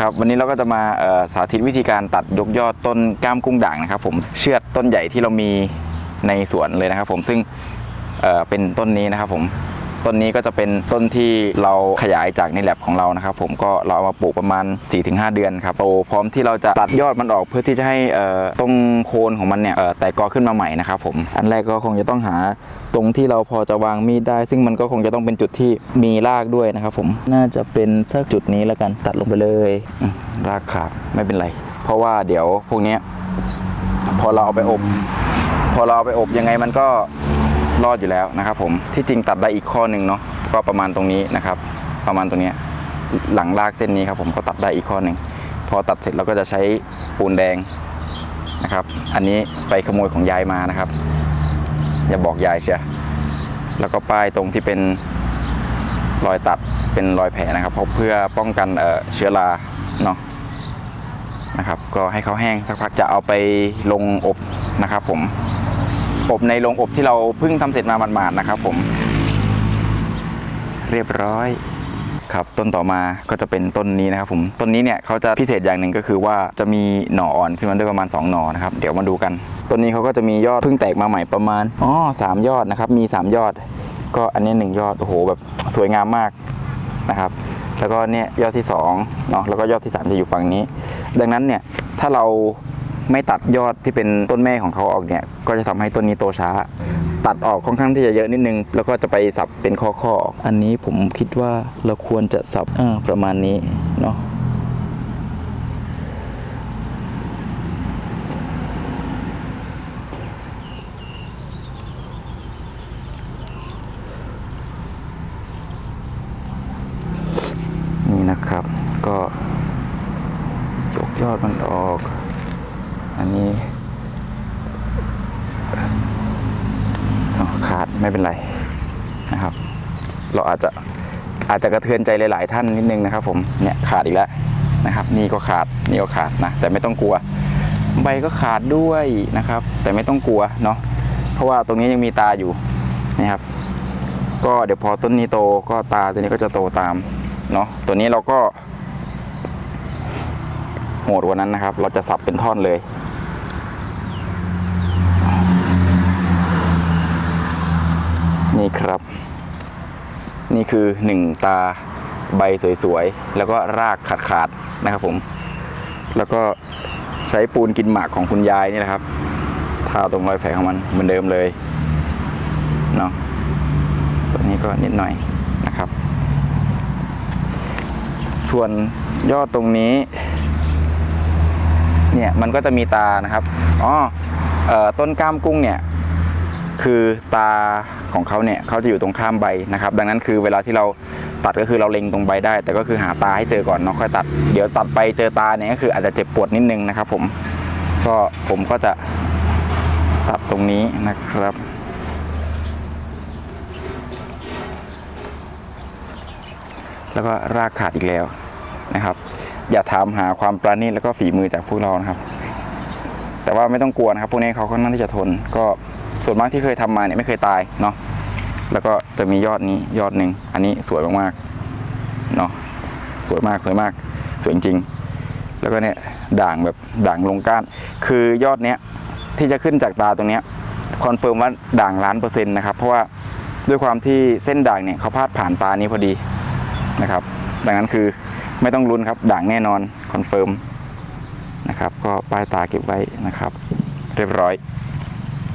ครับวันนี้เราก็จะมาสาธิตวิธีการตัดยกยอดต้นก้ามกุ้งด่างนะครับ ผมเชือดต้นใหญ่ที่เรามีในสวนเลยนะครับ ผมซึ่งเเป็นต้นนี้นะครับผม ต้นนี้ก็จะเป็นต้นที่เราขยายจากในแลบของเรานะครับผมก็เราเอามาปลูกประมาณ 4-5 เดือนครับโตพร้อมที่เราจะตัดยอดมันออกเพื่อที่จะให้ตรงโคนของมันเนี่ยแตกกอขึ้นมาใหม่นะครับผมอันแรกก็คงจะต้องหาตรงที่เราพอจะวางมีดได้ ซึ่งมันก็คงจะต้องเป็นจุดที่มีรากด้วยนะครับผมน่าจะเป็นสักจุดนี้แล้วกันตัดลงไปเลยรากขาดไม่เป็นไร เพราะว่าเดี๋ยวพวกนี้พอเราเอาไปอบ พอเราเอาไปอบยังไงมันก็ รอดอยู่แล้วนะครับผมที่จริงตัดได้อีกข้อหนึ่งเนาะก็ประมาณตรงนี้นะครับ ประมาณตรงนี้หลังรากเส้นนี้ครับผมก็ตัดได้อีกข้อหนึ่งพอตัดเสร็จเราก็จะใช้ปูนแดงนะครับ อันนี้ไปขโมยของยายมานะครับ อย่าบอกยายเชียแล้วก็ป้ายตรงที่เป็นรอยตัดเป็นรอยแผลนะครับเพราะเพื่อป้องกันเอ่อเชื้อราเนาะนะครับ ก็ให้เขาแห้งสักพักจะเอาไปลงอบนะครับผม อบในโรงอบที่เราเพิ่งทำเสร็จมาหมาดๆนะครับ ผม เรียบร้อยครับ ต้นต่อมาก็จะเป็นต้นนี้นะครับผมต้นนี้เนี่ยเขาจะพิเศษอย่างหนึ่งก็คือว่าจะมีหน่ออ่อนขึ้นมาด้วยประมาณ 2 หน่อนะครับ เดี๋ยวมาดูกัน ต้นนี้เขาก็จะมียอดเพิ่งแตกมาใหม่ประมาณอ๋อสามยอดนะครับ มี 3 ยอด ก็อันนี้หนึ่งยอดโอ้โหแบบสวยงามมากนะครับ แล้วก็เนี่ยยอดที่2เนาะแล้วก็ยอดที่ 3 จะอยู่ฝั่งนี้ ดังนั้นเนี่ยถ้าเรา ไม่ตัดยอดที่เป็นต้นแม่ของเขาออกเนี่ย ก็จะทำให้ต้นนี้โตช้า ตัดออกค่อนข้างที่จะเยอะนิดนึง แล้วก็จะไปสับเป็นข้อข้อๆออกอันนี้ผมคิดว่าเราควรจะสับอ่าประมาณนี้เนาะนี่นะครับ ก็ยกยอดมันออก อันนี้ขาดไม่เป็นไรนะครับ เราอาจจะอาจจะกระเทือนใจหลาย ๆ ท่านนิดนึงนะครับ ผมเนี่ยขาดอีกแล้วนะครับ นี่ก็ขาดนี่ก็ขาดนะแต่ไม่ต้องกลัว ใบก็ขาดด้วยนะครับ แต่ไม่ต้องกลัวเนาะเพราะว่าตรงนี้ยังมีตาอยู่นะครับ ก็เดี๋ยวพอต้นนี้โตก็ตาตัวนี้ก็จะโตตามเนาะตัวนี้เราก็โหดกว่านั้นนะครับ เราจะสับเป็นท่อนเลย นี่ครับ นี่คือหนึ่งตาใบสวยๆ แล้วก็รากขาดๆนะครับผม แล้วก็ใช้ปูนกินหมากของคุณยายนี่แหละครับทาตรงรอยแผลของมันเหมือนเดิมเลยเนาะตัวนี้ก็นิดหน่อยนะครับ ส่วนยอดตรงนี้ เนี่ยมันก็จะมีตานะครับอ๋ออต้นกล้ามกุ้งเนี่ย คือตาของเขาเนี่ยเขาจะอยู่ตรงข้ามใบนะครับ ดังนั้นคือเวลาที่เราตัดก็คือเราเล็งตรงใบได้ แต่ก็คือหาตาให้เจอก่อนเนาะค่อยตัด เดี๋ยวตัดไปเจอตาเนี่ยก็คืออาจจะเจ็บปวดนิดนึงนะครับผมก็ผมก็จะตัดตรงนี้นะครับ แล้วก็รากขาดอีกแล้วนะครับ อย่าถามหาความปราณีตแล้วก็ฝีมือจากพวกเรานะครับ แต่ว่าไม่ต้องกลัวนะครับ พวกนี้เขาค่อนข้างที่จะทนก็ ส่วนมากที่เคยทำมาเนี่ยไม่เคยตายเนาะแล้วก็จะมียอดนี้ยอดหนึ่งอันนี้สวยมากๆเนาะสวยมากสวยมากสวยจริง แล้วก็เนี่ยด่างแบบด่างลงก้าน คือยอดเนี้ยที่จะขึ้นจากตาตรงเนี้ยคอนเฟิร์มว่าด่างล้านเปอร์เซ็นต์นะครับเพราะว่าด้วยความที่เส้นด่างเนี่ยเขาพาดผ่านตานี้พอดีนะครับ ดังนั้นคือไม่ต้องลุ้นครับด่างแน่นอนคอนเฟิร์มนะครับก็ป้ายตาเก็บไว้นะครับ เรียบร้อย